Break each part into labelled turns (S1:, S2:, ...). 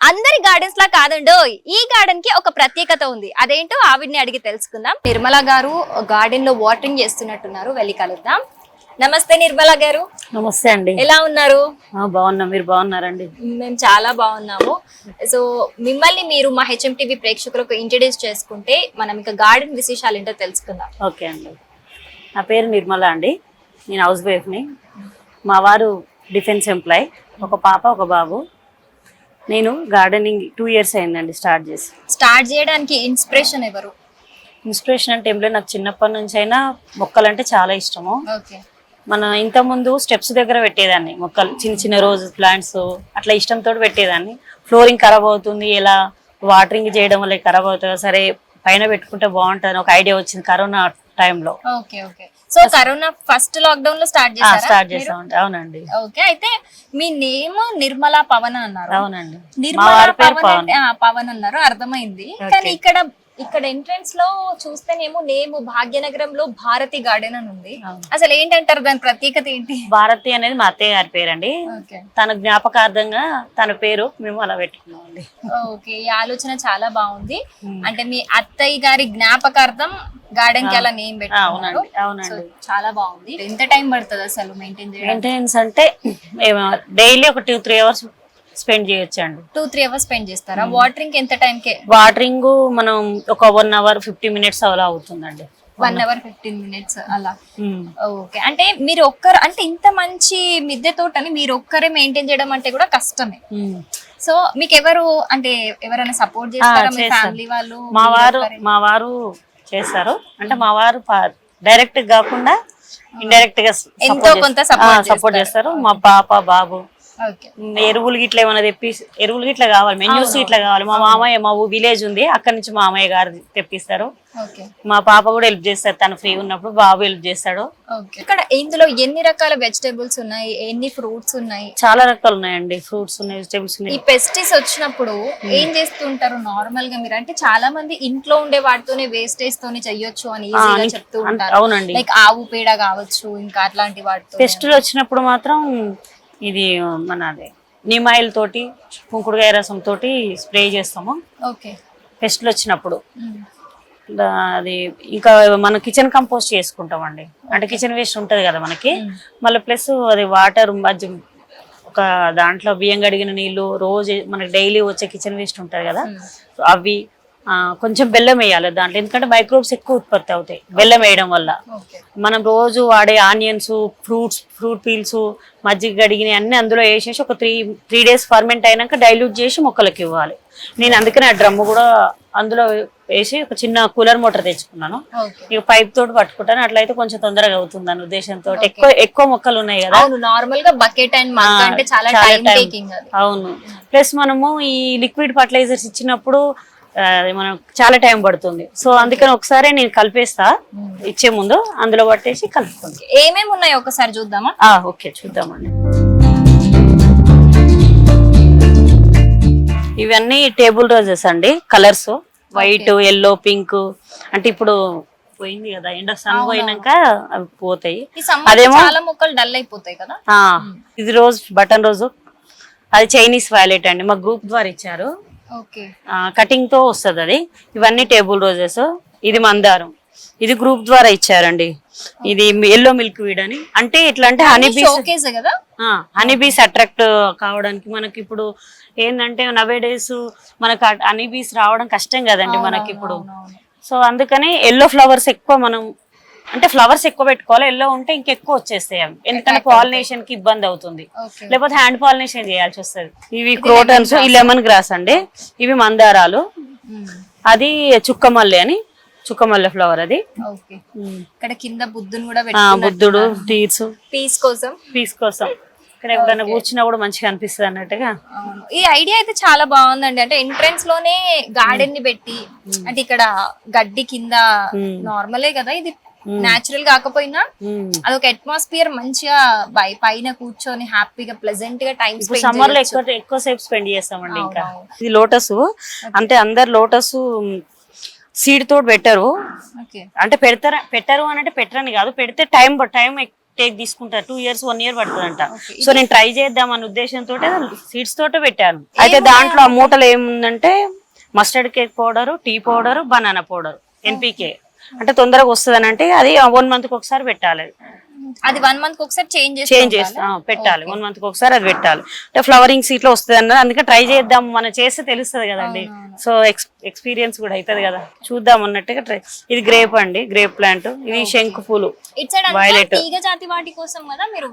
S1: అందరి గార్డెన్స్ లా కాదండో ఈ గార్డెన్కి ఒక ప్రత్యేకత ఉంది. అదేంటో ఆవిడ్ని అడిగి తెలుసుకుందాం. నిర్మల గారు గార్డెన్లో వాటరింగ్ చేస్తున్నట్టున్నారు. వెళ్ళి కలుద్దాం. నమస్తే నిర్మల గారు.
S2: నమస్తే అండి.
S1: ఎలా ఉన్నారు?
S2: బాగున్నాం. మీరు బాగున్నారండి?
S1: మేము చాలా బాగున్నాము. సో మిమ్మల్ని మీరు మా హెచ్ఎం టీవీ ప్రేక్షకులకు ఇంట్రడ్యూస్ చేసుకుంటే మనం ఇంకా గార్డెన్ విశేషాలు ఏంటో తెలుసుకుందాం.
S2: ఓకే అండి. నా పేరు నిర్మల అండి. నేను హౌస్ వైఫ్ని మా వారు డిఫెన్స్ ఎంప్లాయ్ ఒక పాప ఒక బాబు. నేను గార్డెనింగ్ టూ ఇయర్స్ అయిందండి స్టార్ట్ చేసి.
S1: స్టార్ట్ చేయడానికి ఇన్స్పిరేషన్ ఎవరు?
S2: ఇన్స్పిరేషన్ అంటే ఏం నాకు చిన్నప్పటి నుంచి అయినా మొక్కలంటే చాలా ఇష్టము. మన ఇంతకుముందు స్టెప్స్ దగ్గర పెట్టేదాన్ని మొక్కలు చిన్న చిన్న రోజు ప్లాంట్స్ అట్లా ఇష్టంతో పెట్టేదాన్ని. ఫ్లోరింగ్ ఖరాబ్ అవుతుంది ఎలా వాటరింగ్ చేయడం వల్ల ఖరాబ్ అవుతుందో సరే పైన పెట్టుకుంటే బాగుంటుంది ఒక ఐడియా వచ్చింది కరోనా టైంలో
S1: okay okay so corona first లాక్డౌన్లో స్టార్ట్ చేశారా?
S2: స్టార్ట్? చేసామండి. అవునండి.
S1: ఓకే అయితే మీ నేమ్ నిర్మలా పవన్ అన్నారు.
S2: అవునండి.
S1: నిర్మలా పవన్
S2: పవన్.
S1: అన్నారు అర్థమైంది. కానీ ఇక్కడ ఇక్కడ ఎంట్రన్స్లో చూస్తేనేమో నేమ్ భాగ్యనగరంలో భారతి గార్డెన్ అని ఉంది. అసలు ఏంటంటారు దాని ప్రత్యేకత ఏంటి?
S2: భారతి అనేది మా అత్తయ్య గారి పేరండి.
S1: ఓకే.
S2: తన జ్ఞాపకార్థంగా తన పేరు మేము అలా పెట్టుకున్నామండి
S1: ఓకే ఈ ఆలోచన చాలా బాగుంది. అంటే మీ అత్తయ్య గారి జ్ఞాపకార్థం గార్డెన్కి అలా నేమ్ పెట్టుకున్నారు.
S2: అవునండి
S1: చాలా బాగుంది. ఎంత టైం పడుతుంది అసలు మెయింటైన్
S2: మెయింటెనెన్స్ అంటే డైలీ ఒక టూ త్రీ అవర్స్ స్పెండ్ చేయొచ్చండి.
S1: టూ త్రీ అవర్స్ స్పెండ్ చేస్తారా? వాటరింగ్ ఎంత టైం కే?
S2: వాటరింగ్ మనం ఒక వన్ అవర్ ఫిఫ్టీ మినిట్స్ అలా అవుతుందండి.
S1: వన్ అవర్ ఫిఫ్టీన్ మినిట్స్ అలా. ఓకే అంటే మీరు ఒక్కరు అంటే ఇంత మంచి మిద్దె తోటని మీరు ఒక్కరే మెయింటైన్ చేయడం అంటే కూడా కష్టమే. సో మీకు ఎవరు అంటే ఎవరైనా సపోర్ట్ చేస్తారా? మీ. ఫ్యామిలీ వాళ్ళు
S2: మా వారు? మా వారు చేస్తారు. అంటే మా వారు డైరెక్ట్ కాకుండా ఇండైరెక్ట్గా
S1: ఎంతో కొంత
S2: సపోర్ట్ చేస్తారు. మా పాప బాబు ఎరువులు గిట్ల ఏమైనా తెప్పి ఎరువులు గిట్ల కావాలి మెన్యూస్ ఇట్లా కావాలి. మా మామయ్య మా విలేజ్ ఉంది అక్కడి నుంచి మామయ్య గారు తెప్పిస్తారు.
S1: ఓకే.
S2: మా పాప కూడా హెల్ప్ చేస్తారు తను ఫ్రీ ఉన్నప్పుడు బాబు హెల్ప్ చేస్తాడు.
S1: ఇక్కడ ఇందులో ఎన్ని రకాల వెజిటేబుల్స్ ఉన్నాయి? ఎన్ని ఫ్రూట్స్ ఉన్నాయి?
S2: చాలా రకాలు ఉన్నాయండి ఫ్రూట్స్ ఉన్నాయి వెజిటేబుల్స్
S1: ఈ
S2: ఉన్నాయి
S1: పెస్టిస్ వచ్చినప్పుడు ఏం చేస్తుంటారు నార్మల్గా మీరు? అంటే చాలా మంది ఇంట్లో ఉండే వాటితోనే వేస్టేజ్ తోనే చెయ్యొచ్చు అని ఈజీగా చెప్తూ ఉంటారు.
S2: అవునండి
S1: లైక్ ఆవు పేడ కావచ్చు ఇంకా అట్లాంటి వాటితో
S2: పెస్టులు వచ్చినప్పుడు మాత్రం ఇది మన అదే నిమాయిల్ తోటి కుంకుడుకాయ రసం తోటి స్ప్రే చేస్తాము.
S1: ఓకే.
S2: పెస్టులు వచ్చినప్పుడు. అది ఇంకా మనం కిచెన్ కంపోస్ట్ చేసుకుంటామండి. అంటే కిచెన్ వేస్ట్ ఉంటది కదా మనకి. మళ్ళీ ప్లస్ అది వాటర్ మధ్య ఒక దాంట్లో బియ్యం కడిగిన నీళ్ళు రోజు మనకి డైలీ వచ్చే కిచెన్ వేస్ట్ ఉంటది కదా. అవి కొంచెం బెల్లం వేయాలి దాంట్లో. ఎందుకంటే మైక్రోబ్స్ ఎక్కువ ఉత్పత్తి అవుతాయి బెల్లం వేయడం వల్ల. మనం రోజు వాడే ఆనియన్స్ ఫ్రూట్స్ ఫ్రూట్ పీల్స్ మజ్జిగ గడిగిన అన్ని అందులో వేసేసి ఒక త్రీ త్రీ డేస్ ఫర్మెంట్ అయినాక డైల్యూట్ చేసి మొక్కలకి ఇవ్వాలి. నేను అందుకనే ఆ డ్రమ్ము కూడా అందులో వేసి ఒక చిన్న కూలర్ మోటార్ తెచ్చుకున్నాను. ఇక పైప్ తోటి పట్టుకుంటాను. అట్లయితే కొంచెం తొందరగా అవుతుంది అన్న ఉద్దేశంతో. ఎక్కువ ఎక్కువ మొక్కలు ఉన్నాయి కదా.
S1: నార్మల్గా బకెట్ అండ్ అంటే చాలా
S2: అవును. ప్లస్ మనము ఈ లిక్విడ్ ఫర్టిలైజర్స్ ఇచ్చినప్పుడు మనం చాలా టైం పడుతుంది. సో అందుకని ఒకసారి నేను కలిపేస్తా. ఇచ్చే ముందు అందులో పట్టేసి కలుపుకుంటాం.
S1: ఏమేమి ఉన్నాయో ఒకసారి చూద్దామా?
S2: ఓకే చూద్దామండి. ఇవన్నీ టేబుల్ రోజెస్ అండి కలర్స్. White yellow pink. అంటే ఇప్పుడు పోయింది కదా ఎండ సన్ పోయినాక అవి పోతాయి. అదేమో
S1: చాలా మొక్కలు డల్ అయిపోతాయి కదా?
S2: ఇది రోజ్ బటన్ రోజు. అది చైనీస్ వైలెట్ అండి మా గ్రూప్ ద్వారా ఇచ్చారు. కటింగ్తో వస్తుంది అది. ఇవన్నీ టేబుల్ రోజెస్ ఇది మందారం. ఇది గ్రూప్ ద్వారా ఇచ్చారండి. ఇది ఎల్లో మిల్క్ వీడ్ అని. అంటే ఇట్లా అంటే హనీ బీస్
S1: షోకేస్ కదా?
S2: హనీ బీస్ అట్రాక్ట్ కావడానికి మనకి ఇప్పుడు ఏంటంటే నవే డేస్ మనకు హనీ బీస్ రావడం కష్టం కదండి మనకి ఇప్పుడు. సో అందుకని ఎల్లో ఫ్లవర్స్ ఎక్కువ మనం అంటే ఫ్లవర్స్ ఎక్కువ పెట్టుకోవాలి ఎల్లో ఉంటే ఇంకెక్కువ వచ్చేస్తాయి అవి. ఎందుకంటే పాలినేషన్కి ఇబ్బంది అవుతుంది. లేకపోతే హ్యాండ్ పాలినేషన్ చేయాల్సి వస్తుంది. ఇవి క్రోటన్స్ ఈ లెమన్ గ్రాస్ అండి. ఇవి మందారాలు. అది చుక్కమల్లె అని చుక్కమల్లె ఫ్లవర్ అది.
S1: ఓకే ఇక్కడ కింద బుద్ధుని కూడా
S2: బుద్ధుడు తీర్సు
S1: పీస్ కోసం.
S2: పీస్ కోసం. ఇక్కడ ఎప్పుడైనా కూర్చున్నా కూడా మంచిగా అనిపిస్తుంది అన్నట్టుగా.
S1: ఈ ఐడియా అయితే చాలా బాగుందండి. అంటే ఎంట్రన్స్లోనే గార్డెన్ని పెట్టి అంటే ఇక్కడ గడ్డి కింద నార్మలే కదా ఇది నాచురల్ కాకపోయినా
S2: ఉమ్.
S1: అదొక అట్మాస్ఫియర్ మంచిగా బై- పైన కూర్చొని హ్యాపీగా ప్లెజెంట్గా టైం
S2: సమ్మర్లో ఎక్కువ ఎక్కువ సేపు స్పెండ్ చేస్తామండి ఇంకా. ఇది లోటస్. అంటే అందరు లోటస్ సీడ్ తోటి పెట్టరు. అంటే పెడతారా పెట్టరు అని అంటే పెట్టరని కాదు. పెడితే టైం టైం టేక్ తీసుకుంటారు. టూ ఇయర్స్ వన్ ఇయర్ పడుతుందంట. సో నేను ట్రై చేద్దాం అనే ఉద్దేశంతో సీడ్స్ తోటే పెట్టాను. అయితే దాంట్లో ఆ మూటలు ఏముందంటే mustard cake powder tea powder banana powder NPK అంటే తొందరగా వస్తుంది అంటే అది వన్ మంత్కి ఒకసారి పెట్టాలి.
S1: అది వన్ మంత్ ఒకసారి చేంజ్
S2: చేంజ్ చేస్తా పెట్టాలి? వన్ మంత్ ఒకసారి అది పెట్టాలి. అంటే ఫ్లవరింగ్ సీట్లో వస్తుంది అన్నది అందుకే ట్రై చేద్దాం. మనం చేస్తే తెలుస్తుంది కదండి. సో ఎక్స్పీరియన్స్ కూడా అవుతుంది కదా. చూద్దాం అన్నట్టుగా ట్రై ఇది గ్రేప్ అండి గ్రేప్ ప్లాంట్ ఇది శంకు పూలు.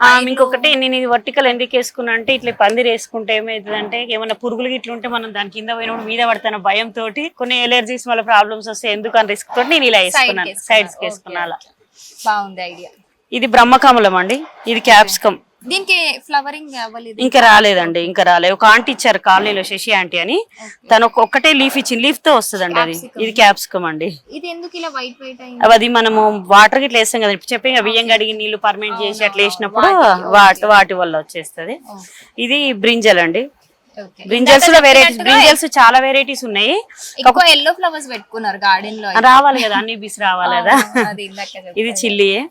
S2: ఆ, ఇంకొకటి నేను ఇది వర్టికల్ ఎందుకు వేసుకున్నా అంటే ఇట్లా పందిరి వేసుకుంటే ఏమైతుందంటే ఏమైనా పురుగులు ఇట్లా ఉంటే మనం దాని కింద పోయినప్పుడు మీద పడతాను భయం తోటి కొన్ని ఎలర్జీస్ వల్ల ప్రాబ్లమ్స్ వస్తే ఎందుకు అని రిస్క్ తోటి నేను ఇలా వేసుకున్నాను. సైడ్స్ వేసుకున్నా
S1: బాగుంది ఐడియా
S2: ఇది బ్రహ్మకమలం అండి. ఇది క్యాప్సికమ్
S1: దీనికి ఫ్లవరింగ్ అవ్వలేదు.
S2: ఇంకా రాలేదండి ఇంకా రాలేదు ఒక ఆంటీ ఇచ్చారు కాలనీలో శశి ఆంటీ అని. తను ఒక- ఒక్కటే లీఫ్ ఇచ్చింది. లీఫ్తో వస్తుందండి అది. ఇది క్యాప్సికమ్ అండి.
S1: ఇది ఎందుకు ఇలా వైట్ వైట్ అయింది?
S2: అవి అది మనము వాటర్ గిట్ల వేస్తాం కదా చెప్పి బియ్యం కడిగి నీళ్ళు పర్మెంట్ చేసి అట్లా వేసినప్పుడు వాటి వాటి వల్ల వచ్చేస్తది. ఇది బ్రింజల్ అండి. బ్రింజల్స్లో వెరైటీస్ బ్రింజల్స్ చాలా వెరైటీస్ ఉన్నాయి.
S1: ఎక్కువ ఎల్లో ఫ్లవర్స్ పెట్టుకున్నారు గార్డెన్లో
S2: రావాలి కదా అన్ని బీస్ రావాలి కదా. ఇది చిల్లియే.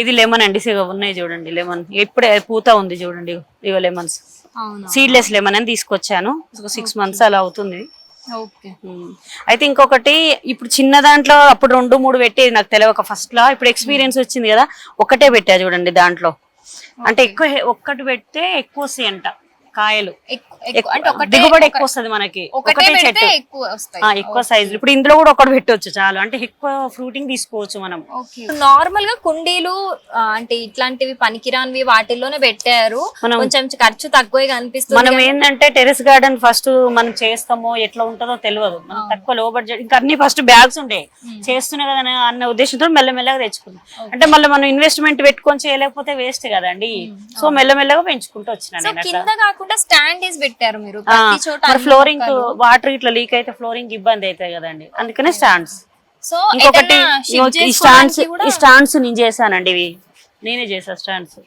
S2: ఇది లెమన్ అండి. ఉన్నాయి చూడండి లెమన్ ఇప్పుడే పూత ఉంది చూడండి ఇగో లెమన్స్ సీడ్లెస్ లెమన్ అని తీసుకొచ్చాను. సిక్స్ మంత్స్ అలా అవుతుంది. అయితే ఇంకొకటి ఇప్పుడు చిన్న దాంట్లో అప్పుడు రెండు మూడు పెట్టేది నాకు తెలియక ఫస్ట్లో ఇప్పుడు ఎక్స్పీరియన్స్ వచ్చింది కదా ఒకటే పెట్టా చూడండి దాంట్లో. అంటే ఎక్కువ ఒక్కటి పెడితే ఎక్కువ అంట కాయలు. దిగుబడి ఎక్కువ వస్తది మనకి.
S1: ఒకటే
S2: చెట్టు.
S1: ఎక్కువ వస్తాయి.
S2: ఆ, ఎక్కువ సైజు ఇప్పుడు ఇందులో కూడా ఒకటి పెట్టొచ్చు చాలు. అంటే ఎక్కువ ఫ్రూటింగ్ తీసుకోవచ్చు మనం.
S1: నార్మల్గా కుండీలు అంటే ఇట్లాంటివి పనికిరానివి వాటిల్లోనే పెట్టారు. కొంచెం ఖర్చు తక్కువగా అనిపిస్తుంది
S2: మనం ఏంటంటే టెరెస్ గార్డెన్ ఫస్ట్ మనం చేస్తామో ఎట్లా ఉంటుందో తెలియదు. మనం తక్కువ లో బడ్జెట్ ఇంకా అన్ని ఫస్ట్ బ్యాగ్స్ ఉంటాయి. చేస్తున్నా కదా అనే- అన్న ఉద్దేశంతో మెల్లమెల్లగా తెచ్చుకున్నాం. అంటే మళ్ళీ మనం ఇన్వెస్ట్మెంట్ పెట్టుకొని చేయలేకపోతే వేస్ట్ కదండి. సో మెల్లమెల్లగా పెంచుకుంటూ వచ్చినా
S1: కింద కాకుండా స్టాండ్ వేసి పెట్టారు మీరు. ప్రతి చోట
S2: మరి ఫ్లోరింగ్ వాటర్ ఇట్లా లీక్ అయితే ఫ్లోరింగ్ ఇబ్బంది అవుతాయి కదండి. అందుకనే స్టాండ్స్
S1: సో
S2: ఇంకొకటి ఈ స్టాండ్స్ ఈ స్టాండ్స్ నేను చేశానండి ఇవి. నేనే చేసా స్టాండ్స్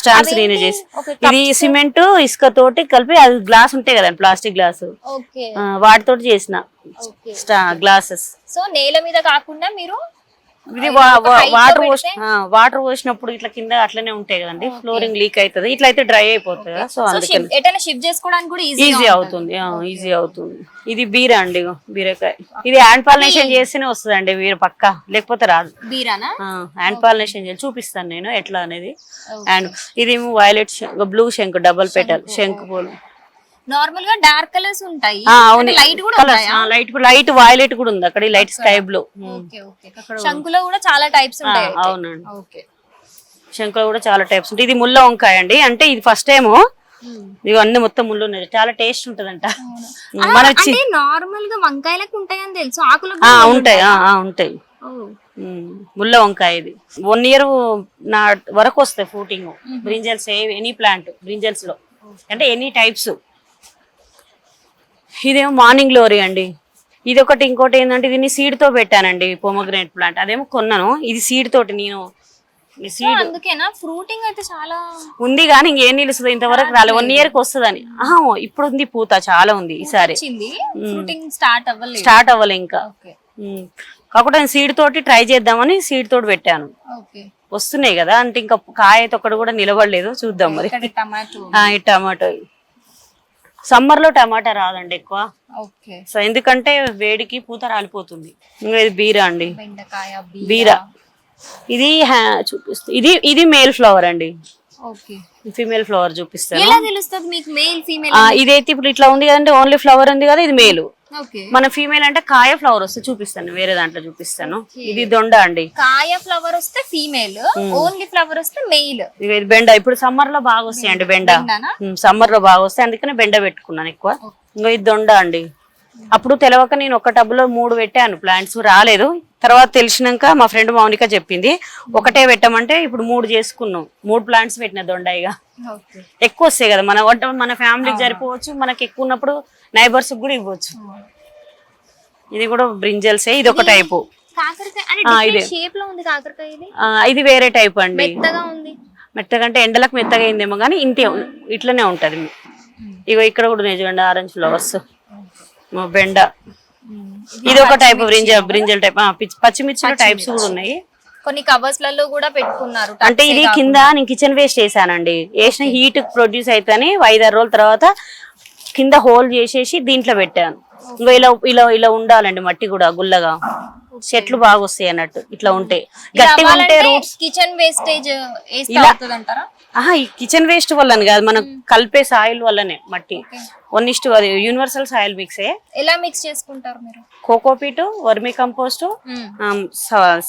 S2: స్టాండ్స్? నేనే చేసి ఇది సిమెంట్ ఇసుక తోటి కలిపి అది గ్లాస్ ఉంటాయి కదండి ప్లాస్టిక్ గ్లాస్ వాటితోటి చేసిన గ్లాసెస్
S1: సో నేల మీద కాకుండా మీరు
S2: ఇది వాటర్ వాటర్ పోసినప్పుడు ఇట్లా కింద అట్లనే ఉంటాయి కదండి. ఫ్లోరింగ్ లీక్ అవుతుంది ఇట్లా అయితే డ్రై అయిపోతుంది సో అందుకని
S1: షిఫ్ట్ ఎటైనా షిఫ్ట్ చేసుకోవడానికి కూడా ఈజీ
S2: అవుతుంది. ఈజీ అవుతుంది. ఇది బీర అండి బీరకాయ. ఇది హ్యాండ్ పాలినేషన్ చేస్తేనే వస్తుందండి బీర పక్క. లేకపోతే రాదు.
S1: బీరానా?
S2: హ్యాండ్ పాలినేషన్ చేసి చూపిస్తాను నేను ఎట్లా అనేది. అండ్ ఇది వైలెట్ బ్లూ శంకు డబల్ పెటల్ శంకు పూలు.
S1: నార్మల్గా డార్క్ కలర్స్ ఉంటాయి లైట్ కూడా
S2: లైట్ లైట్ వైలెట్ కూడా ఉంది. అక్కడ లైట్ స్కై బ్లూ.
S1: శంకులో కూడా చాలా టైప్స్ ఉంటాయి
S2: అవునండి.
S1: ఓకే.
S2: శంకులో కూడా చాలా టైప్స్ ఉంటాయి. ఇది ముల్ల వంకాయ అండి. అంటే ఇది ఫస్ట్ టైం ఇవి అన్ని మొత్తం ముళ్ళు ఉన్నాయి. చాలా టేస్ట్ ఉంటదంట. మన
S1: నార్మల్గా వంకాయలకు ఉంటాయని తెలుసు. ఆకులకు
S2: ఆ, ఉంటాయి. ఉంటాయి. ముల్ల వంకాయ ఇది. వన్ ఇయర్ నా వరకు వస్తాయి ఫ్రూటింగ్. బ్రింజల్స్ ఎనీ ప్లాంట్ బ్రింజల్స్లో. అంటే ఎనీ టైప్స్ ఇదేమో మార్నింగ్ గ్లోరీ అండి. ఇది ఒకటి ఇంకోటి ఏంటంటే దీన్ని సీడ్తో పెట్టానండి పొమగ్రనేట్ ప్లాంట్ అదేమో కొన్నాను. ఇది సీడ్ తోటి నేను సీడ్
S1: అందుకేనా? ఫ్రూటింగ్ అయితే చాలా
S2: ఉంది కానీ ఇంకేం నిలుస్తుంది? ఇంతవరకు రాలేదు వన్ ఇయర్కి వస్తుందని. ఆహా, ఇప్పుడు ఉంది పూత. చాలా ఉంది ఈసారి
S1: ఫ్రూటింగ్ స్టార్ట్ అవ్వలేదు.
S2: స్టార్ట్ అవ్వలే ఇంకా. నేను సీడ్ తోటి ట్రై చేద్దామని సీడ్ తోటి పెట్టాను. వస్తున్నాయి కదా. అంటే ఇంకా కాయ అయితే ఒక్కటి కూడా నిలబడలేదు. చూద్దాం మరి.
S1: టమాటో
S2: టమాటో సమ్మర్లో టమాటా రాదండి ఎక్కువ.
S1: ఓకే.
S2: సో ఎందుకంటే వేడికి పూత రాలిపోతుంది. ఇంకా ఇది బీర అండి.
S1: బెండకాయ బీర.
S2: ఇది చూపిస్తా ఇది ఇది మేల్ ఫ్లవర్ అండి.
S1: ఓకే.
S2: ఫీమేల్ ఫ్లవర్ చూపిస్తాను. ఇదైతే ఇప్పుడు ఇట్లా ఉంది కదంటే ఓన్లీ ఫ్లవర్ ఉంది కదా ఇది మేలు మన ఫీమేల్ అంటే కాయ ఫ్లవర్ వస్తే చూపిస్తాను వేరే దాంట్లో చూపిస్తాను. ఇది దొండ అండి.
S1: కాయ ఫ్లవర్ వస్తే ఫీమేల్ ఓన్లీ ఫ్లవర్ వస్తే మెయిల్
S2: ఇది బెండ ఇప్పుడు సమ్మర్లో బాగా వస్తాయండి బెండ? సమ్మర్లో బాగా వస్తాయి అందుకని బెండ పెట్టుకున్నాను ఎక్కువ. ఇంకా ఇది దొండ అండి. అప్పుడు తెలవక నేను ఒక టబ్లో మూడు పెట్టాను ప్లాంట్స్ రాలేదు. తర్వాత తెలిసినాక మా ఫ్రెండ్ మౌనిక చెప్పింది ఒకటే పెట్టమంటే ఇప్పుడు మూడు చేసుకున్నాం. మూడు ప్లాంట్స్ పెట్టిన దొండ ఇక.
S1: ఓకే.
S2: ఎక్కువ వస్తాయి కదా మన వంట మన ఫ్యామిలీకి సరిపోవచ్చు మనకి ఎక్కువ ఉన్నప్పుడు నైబర్స్ కూడా ఇవ్వచ్చు. ఇది కూడా బ్రింజల్సే ఇది ఒక టైపు.
S1: ఇది.
S2: వేరే టైప్ అండి.
S1: మెత్తగా
S2: అంటే ఎండలకు మెత్తగా అయిందేమో కానీ ఇంతే ఇట్లనే ఉంటది. ఇగో ఇక్కడ కూడా చూడండి ఆరెంజ్ ఫ్లవర్స్. బెండ. ఇది ఒక టైప్ బ్రింజల్ బ్రింజల్ టైప్. పచ్చిమిర్చిలో టైప్స్ కూడా ఉన్నాయి.
S1: కొన్ని కవర్స్లలో కూడా పెట్టుకున్నారు
S2: అంటే ఇది కింద నేను కిచెన్ వేస్ట్ చేశానండి. వేసిన హీట్ ప్రొడ్యూస్ అయితేనే ఐదారు రోజుల తర్వాత కింద హోల్ చేసేసి దీంట్లో పెట్టాను. ఇంకా ఇలా ఇలా ఇలా ఉండాలండి మట్టి కూడా గుల్లగా. చెట్లు బాగా వస్తాయి అన్నట్టు ఇట్లా ఉంటే. గట్టిగా ఉంటే రూట్స్
S1: కిచెన్ వేస్టేజ్
S2: ఆహా ఈ కిచెన్ వేస్ట్ వల్లనే కాదు మనం కలిపే సాయిల్ వల్లనే మట్టి. వన్ ఇస్ట్ అది యూనివర్సల్ సాయిల్ మిక్సే
S1: ఎలా మిక్స్ చేసుకుంటారు మీరు?
S2: Cocopeat vermicompost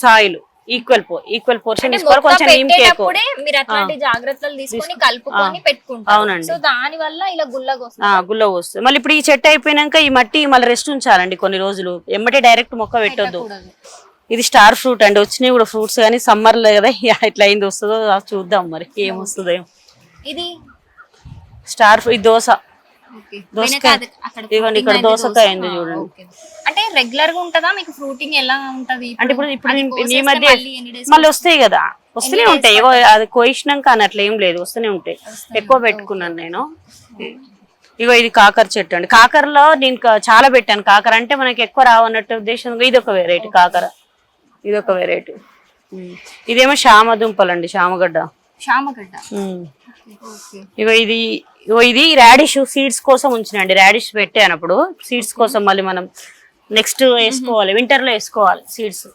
S2: soil equal పో ఈక్వల్ పోర్షన్ తీసుకోవాలి. కొంచెం నీమ్ కేక్
S1: పెట్టేటప్పుడే మీరు అట్లాంటి జాగ్రత్తలు తీసుకొని కలుపుకొని పెట్టుకుంటారు.
S2: అవునండి.
S1: సో దాని వల్ల ఇలా గుల్లగా వస్తుంది.
S2: ఆ, గుల్ల వస్తుంది. మళ్ళీ ఇప్పుడు ఈ చెట్టు అయిపోయినాక ఈ మట్టి మళ్ళీ రెస్ట్ ఉంచాలండి కొన్ని రోజులు. ఎమ్మటే డైరెక్ట్ మొక్క పెట్టొద్దు. ఇది స్టార్ ఫ్రూట్ అండి. వచ్చినాయి కూడా ఫ్రూట్స్ కానీ సమ్మర్లో కదా ఇట్లా అయింది వస్తుందో చూద్దాం మరి. ఏం వస్తుందో
S1: ఇది?
S2: స్టార్ ఫ్రూట్ దోశ. దోసకాయ. ఇదిగోండి, ఇక్కడ దోసకాయ చూడండి.
S1: అంటే రెగ్యులర్గా ఉంటదా? మీకు ఫ్రూటింగ్ ఎలా ఉంటది?
S2: అంటే ఇప్పుడు ఇప్పుడు ఈ- మధ్య
S1: మళ్ళీ
S2: వస్తాయి కదా? వస్తూనే ఉంటాయి. అది కోయిసినాక అని అట్లా ఏం లేదు. వస్తూనే ఉంటాయి. ఎక్కువ పెట్టుకున్నాను నేను. ఇగో ఇది కాకర చెట్టు అండి. కాకరలో నేను చాలా పెట్టాను. కాకర అంటే మనకి ఎక్కువ రావన్నట్టు ఉద్దేశంగా ఇది ఒక వెరైటీ కాకర. ఇది ఒక వెరైటీ ఇదేమో శామ దుంపలండి శామగడ్డ
S1: శామగడ్డ
S2: ఉమ్.
S1: ఓకే.
S2: ఇగో ఇది ఇది రాడిష్ సీడ్స్ కోసం ఉంచినండి. రాడిష్ పెట్టాను అప్పుడు. సీడ్స్ కోసం మళ్ళీ మనం నెక్స్ట్ వేసుకోవాలి. వింటర్లో వేసుకోవాలి సీడ్స్